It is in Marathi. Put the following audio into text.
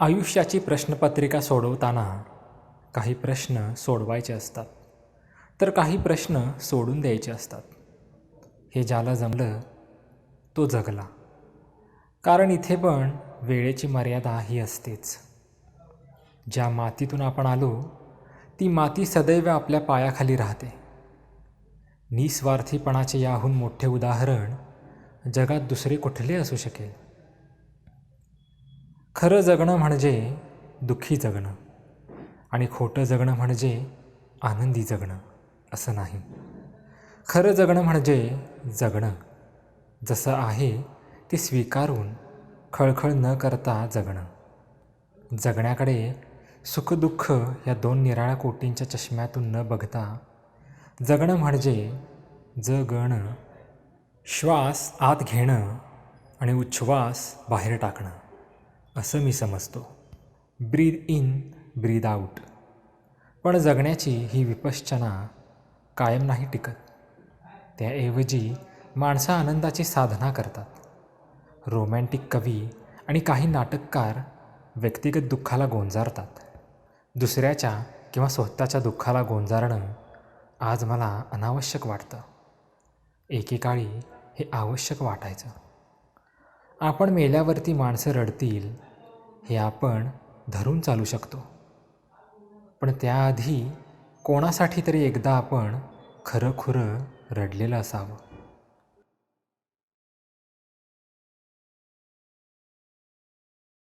आयुष्याची प्रश्नपत्रिका सोडवताना काही प्रश्न सोडवायचे असतात. तर काही प्रश्न सोडून द्यायचे असतात. हे ज्याला जमलं तो जगला. कारण इथे पण वेळेची मर्यादा ही असतेच. ज्या मातीतून आपण आलो ती माती सदैव आपल्या पायाखाली राहते. निस्वार्थीपणाचे याहून मोठे उदाहरण जगात दुसरे कुठले असू शकेल? खरं जगणं म्हणजे दुःखी जगणं आणि खोटं जगणं म्हणजे आनंदी जगणं असं नाही. खरं जगणं म्हणजे जगणं. जसं आहे ते स्वीकारून खळखळ न करता जगणं. जगण्याकडे सुखदुःख या दोन निराळ्या कोटींच्या चष्म्यातून न बघता जगणं म्हणजे जगणं. श्वास आत घेणं आणि उच्छ्वास बाहेर टाकणं. असं मी समजतो. ब्रीद इन ब्रीद आऊट पण जगण्याची ही विपश्चना कायम नाही टिकत. त्याऐवजी माणसं आनंदाची साधना करतात. रोमॅन्टिक कवी आणि काही नाटककार व्यक्तिगत दुःखाला गोंजारतात. दुसऱ्याच्या किंवा स्वतःच्या दुःखाला गोंजारणं आज मला अनावश्यक वाटतं. एकेकाळी हे आवश्यक वाटायचं. आपण मेल्यावरती माणसं रडतील हे आपण धरून चालू शकतो. पण त्याआधी कोणासाठी तरी एकदा आपण खरं खुरं रडलेलं असावं.